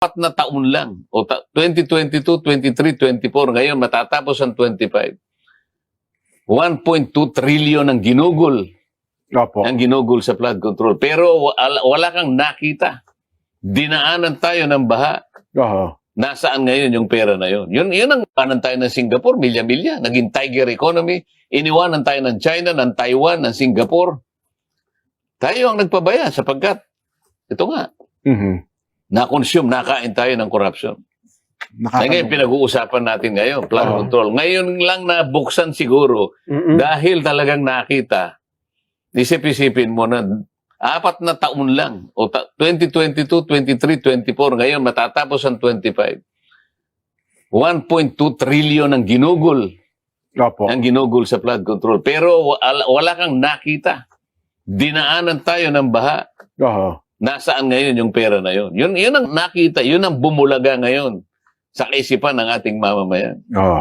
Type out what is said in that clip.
apat na taon lang. O ta- 2022, 23, 24. Ngayon, matatapos ang 25. 1.2 trillion ang ginugol. Opo. Ang ginugol sa flood control. Pero wala, wala kang nakita. Dinaanan tayo ng baha. Oho. Nasaan ngayon yung pera na yun? Yun, yun ang kanan tayo ng Singapore, milya-milya. Naging tiger economy. Iniwanan tayo ng China, ng Taiwan, ng Singapore. Tayo ang nagpabaya sapagkat, ito nga, Mhm. Na-consume, nakain tayo ng corruption. Na ngayon, pinag-uusapan natin ngayon, flood Oo. control. Ngayon lang nabuksan siguro Mhm. dahil talagang nakita, isip-isipin mo na apat na taon lang, o ta- 2022, 23, 24, ngayon matatapos ang 25. 1.2 trillion ang ginugol, Opo. ang ginugol sa flood control. Pero wala, wala kang nakita. Dinaanan tayo ng baha. Oho. Nasaan ngayon yung pera na yun? Yun, yun ang nakita, yun ang bumulaga ngayon sa kaisipan ng ating mamamayan. Oho.